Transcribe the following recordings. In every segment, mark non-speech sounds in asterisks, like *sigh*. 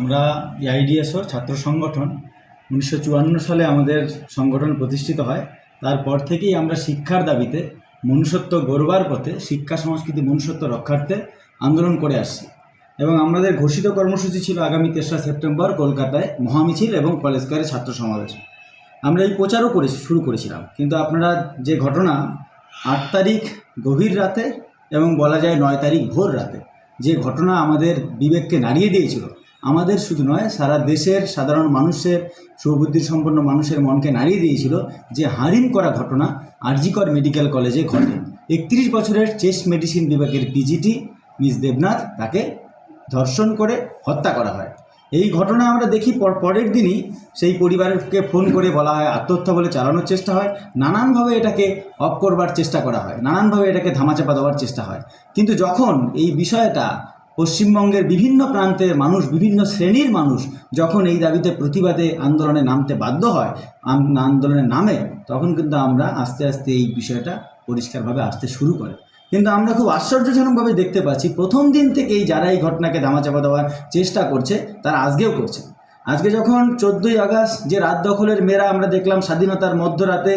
আমরা এআইডিএসও ছাত্র সংগঠন উনিশশো চুয়ান্ন সালে আমাদের সংগঠন প্রতিষ্ঠিত হয়। তারপর থেকেই আমরা শিক্ষার দাবিতে মনুষ্যত্ব গড়বার পথে শিক্ষা, সংস্কৃতি, মনুষ্যত্ব রক্ষার্থে আন্দোলন করে আসছি। এবং আমাদের ঘোষিত কর্মসূচি ছিল আগামী তেসরা সেপ্টেম্বর কলকাতায় মহামিছিল এবং কলেজ স্কোয়ারে ছাত্র সমাবেশ। আমরা এই প্রচারও করে, শুরু করেছিলাম। কিন্তু আপনারা যে ঘটনা, আট তারিখ গভীর রাতে এবং বলা যায় নয় তারিখ ভোর রাতে, যে ঘটনা আমাদের বিবেককে নাড়িয়ে দিয়েছিল আমাদের শুধু নয়, সারা দেশের সাধারণ মানুষের সুবুদ্ধি সম্পন্ন মানুষের মনকে নাড়িয়ে দিয়েছিল যে হারিম করা ঘটনা আরজিকর মেডিকেল কলেজে ঘটে। একত্রিশ বছরের চেস্ট মেডিসিন বিভাগের পিজিটি মিস দেবনাথ তাকে ধর্ষণ করে হত্যা করা হয়। এই ঘটনা আমরা দেখি পর পরের দিনই সেই পরিবারকে ফোন করে বলা হয়, আত্মহত্যা বলে চালানোর চেষ্টা হয়। নানানভাবে এটাকে অফ করবার চেষ্টা করা হয়। নানানভাবে এটাকে ধামাচাপা দেওয়ার চেষ্টা হয়। কিন্তু যখন এই বিষয়টা পশ্চিমবঙ্গের বিভিন্ন প্রান্তের মানুষ, বিভিন্ন শ্রেণির মানুষ যখন এই দাবিতে প্রতিবাদে আন্দোলনে নামতে বাধ্য হয় আন্দোলনে নামে, তখন কিন্তু আমরা আস্তে আস্তে এই বিষয়টা পরিষ্কারভাবে আসতে শুরু করে। কিন্তু আমরা খুব আশ্চর্যজনকভাবে দেখতে পাচ্ছি, প্রথম দিন থেকেই যারা এই ঘটনাকে ধামাচাপা দেওয়ার চেষ্টা করছে, তারা আজকেও করছে। আজকে যখন চোদ্দোই আগস্ট যে রাত দখলের মেয়েরা আমরা দেখলাম, স্বাধীনতার মধ্যরাতে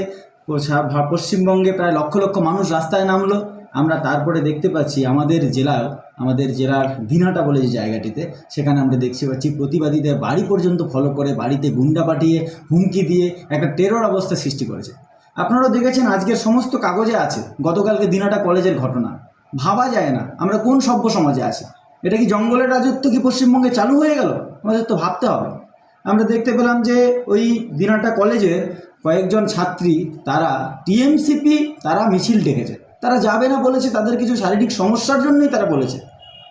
পশ্চিমবঙ্গে প্রায় লক্ষ লক্ষ মানুষ রাস্তায় নামলো আমরা তারপরে দেখতে পাচ্ছি আমাদের জেলায় আমাদের জেলার দিনহাটা বলে যে জায়গাটিতে, সেখানে আমরা দেখতে পাচ্ছি প্রতিবাদীদের বাড়ি পর্যন্ত ফলো করে, বাড়িতে গুন্ডা পাঠিয়ে, হুমকি দিয়ে একটা টেরর অবস্থা সৃষ্টি করেছে। আপনারাও দেখেছেন আজকের সমস্ত কাগজে আছে, গতকালকে দিনাটা কলেজের ঘটনা। ভাবা যায় না, আমরা কোন সভ্য সমাজে আছি? এটা কি জঙ্গলের রাজত্ব কি পশ্চিমবঙ্গে চালু হয়ে গেল? আমাদের তো ভাবতে হবে। আমরা দেখতে পেলাম যে ওই দিনাটা কলেজের কয়েকজন ছাত্রী, তারা টিএমসিপি তারা মিছিল ডেকেছে। তারা যাবে না বলেছে, তাদের কিছু শারীরিক সমস্যার জন্যই তারা বলেছে।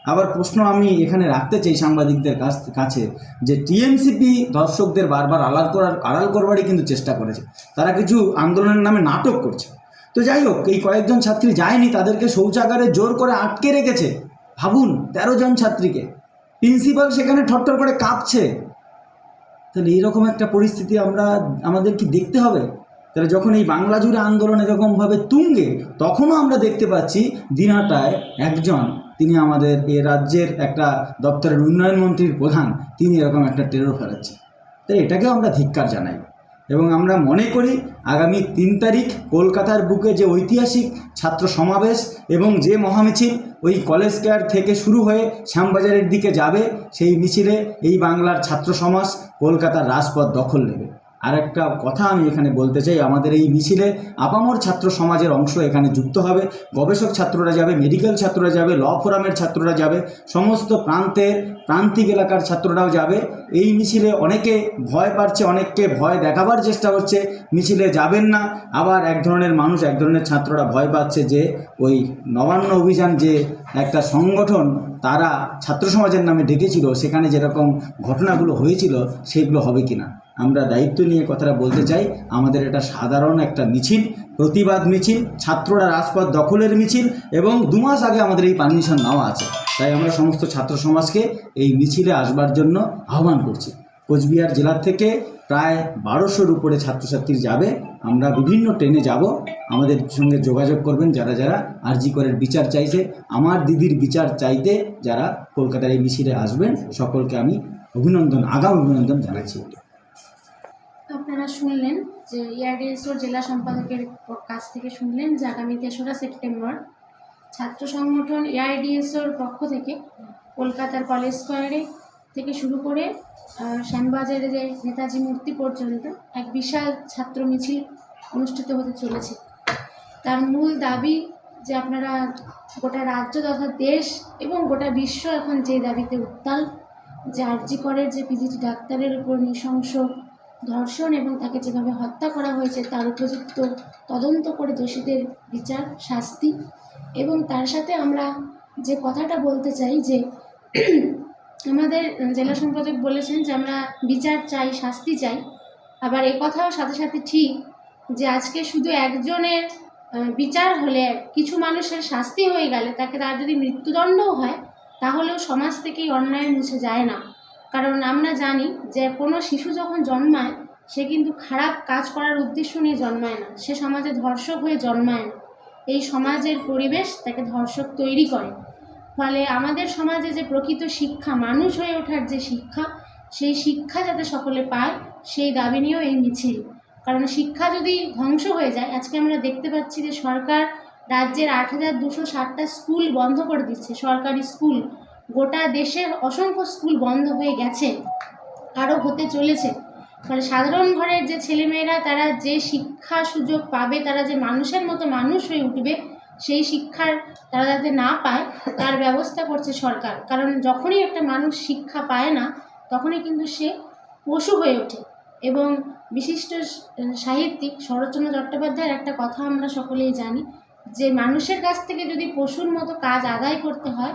আবার প্রশ্ন আমি এখানে রাখতে চাই সাংবাদিকদের কাছ কাছে যে টিএমসিপি দর্শকদের বারবার আড়াল করার, আড়াল করবারই কিন্তু চেষ্টা করেছে। তারা কিছু আন্দোলনের নামে নাটক করছে। তো যাই হোক, এই কয়েকজন ছাত্রী যায়নি, তাদেরকে শৌচাগারে জোর করে আটকে রেখেছে। ভাবুন, তেরো জন ছাত্রীকে। প্রিন্সিপাল সেখানে ঠট্টর করে কাঁপছে। তাহলে এইরকম একটা পরিস্থিতি আমরা, আমাদের কি দেখতে হবে? তাহলে যখন এই বাংলা জুড়ে আন্দোলন এরকমভাবে তুঙ্গে, তখনও আমরা দেখতে পাচ্ছি দিনহাটায় একজন, তিনি আমাদের এ রাজ্যের একটা দপ্তরের উন্নয়ন মন্ত্রীর প্রধান, তিনি এরকম একটা টেরর ফেলাচ্ছে তাই এটাকেও আমরা ধিক্কার জানাই। এবং আমরা মনে করি আগামী তিন তারিখ কলকাতার বুকে যে ঐতিহাসিক ছাত্র সমাবেশ এবং যে মহামিছিল, ওই কলেজ কেয়ার থেকে শুরু হয়ে শ্যামবাজারের দিকে যাবে, সেই মিছিলে এই বাংলার ছাত্র সমাজ কলকাতার রাজপথ দখল নেবে। আর একটা কথা আমি এখানে বলতে চাই, আমাদের এই মিছিলে আপামর ছাত্র সমাজের অংশ এখানে যুক্ত হবে। গবেষক ছাত্ররা যাবে, মেডিকেল ছাত্ররা যাবে, ল ফোরামের ছাত্ররা যাবে, সমস্ত প্রান্তের প্রান্তিক এলাকার ছাত্ররাও যাবে। এই মিছিলে অনেকে ভয় পাচ্ছে, অনেককে ভয় দেখাবার চেষ্টা হচ্ছে মিছিলে যাবেন না। আবার এক ধরনের মানুষ, এক ধরনের ছাত্ররা ভয় পাচ্ছে যে ওই নবান্ন অভিযান যে একটা সংগঠন, তারা ছাত্র সমাজের নামে ডেকেছিল, সেখানে যেরকম ঘটনাগুলো হয়েছিল, সেগুলো হবে কিনা। আমরা দায়িত্ব নিয়ে কথাটা বলতে চাই। আমাদের এটা সাধারণ একটা মিছিল, প্রতিবাদ মিছিল, ছাত্ররা রাজপথ দখলের মিছিল এবং দু মাস আগে আমাদের এই পারমিশন নেওয়া আছে। তাই আমরা সমস্ত ছাত্র সমাজকে এই মিছিলে আসবার জন্য আহ্বান করছি। কোচবিহার জেলার থেকে প্রায় বারোশোর উপরে ছাত্রছাত্রী যাবে। আমরা বিভিন্ন ট্রেনে যাব। আমাদের সঙ্গে যোগাযোগ করবেন যারা যারা। আরজি করের বিচার চাইছে। আমার দিদির বিচার চাইতে যারা কলকাতার এই মিছিলে আসবেন, সকলকে আমি অভিনন্দন, আগাম অভিনন্দন জানাচ্ছি। আপনারা শুনলেন যে ইয়ারডিএসওর জেলা সম্পাদকের কাছ থেকে শুনলেন যে আগামী তেসরা সেপ্টেম্বর ছাত্র সংগঠন এআইডিএসওর পক্ষ থেকে কলকাতার কলেজ স্কোয়ারে থেকে শুরু করে শ্যামবাজারে যে নেতাজি মূর্তি পর্যন্ত এক বিশাল ছাত্র মিছিল অনুষ্ঠিত হতে চলেছে। তার মূল দাবি যে আপনারা গোটা রাজ্য তথা দেশ এবং গোটা বিশ্ব এখন যে দাবিতে উত্তাল, যে আরজি করের যে পিজিটি ডাক্তারের উপর নৃশংস ধর্ষণ এবং তাকে যেভাবে হত্যা করা হয়েছে, তার উপযুক্ত তদন্ত করে দোষীদের বিচার, শাস্তি এবং তার সাথে আমরা যে কথাটা বলতে চাই যে *clears throat* আমাদের জেলা সম্পাদক বলেছেন যে আমরা বিচার চাই, শাস্তি চাই। আবার এ কথাও সাথে সাথে ঠিক যে আজকে শুধু একজনের বিচার হলে কিছু মানুষের শাস্তি হয়ে গেলে তাকে তার যদি মৃত্যুদণ্ডও হয়, তাহলেও সমাজ থেকে অন্যায় মুছে যায় না। কারণ আমরা জানি যে কোনো শিশু যখন জন্মায়, সে কিন্তু খারাপ কাজ করার উদ্দেশ্য নিয়ে জন্মায় না। সে সমাজে ধর্ষক হয়ে জন্মায় না। এই সমাজের পরিবেশ তাকে ধর্ষক তৈরি করে। ফলে আমাদের সমাজে যে প্রকৃত শিক্ষা, মানুষ হয়ে ওঠার যে শিক্ষা, সেই শিক্ষা যাতে সকলে পায়, সেই দাবি নিয়েও এই মিছিল। কারণ শিক্ষা যদি ধ্বংস হয়ে যায়, আজকে আমরা দেখতে পাচ্ছি যে সরকার রাজ্যের আট হাজার দুশো ষাটটা স্কুল বন্ধ করে দিচ্ছে। সরকারি স্কুল গোটা দেশের অসংখ্য স্কুল বন্ধ হয়ে গেছে, আরও হতে চলেছে। ফলে সাধারণ ঘরের যে ছেলেমেয়েরা, তারা যে শিক্ষা সুযোগ পাবে, তারা যে মানুষের মতো মানুষ হয়ে উঠবে, সেই শিক্ষার তারা যাতে না পায়, তার ব্যবস্থা করছে সরকার। কারণ যখনই একটা মানুষ শিক্ষা পায় না, তখনই কিন্তু সে পশু হয়ে ওঠে। এবং বিশিষ্ট সাহিত্যিক শরৎচন্দ্র চট্টোপাধ্যায়ের একটা কথা আমরা সকলেই জানি, যে মানুষের কাছ থেকে যদি পশুর মতো কাজ আদায় করতে হয়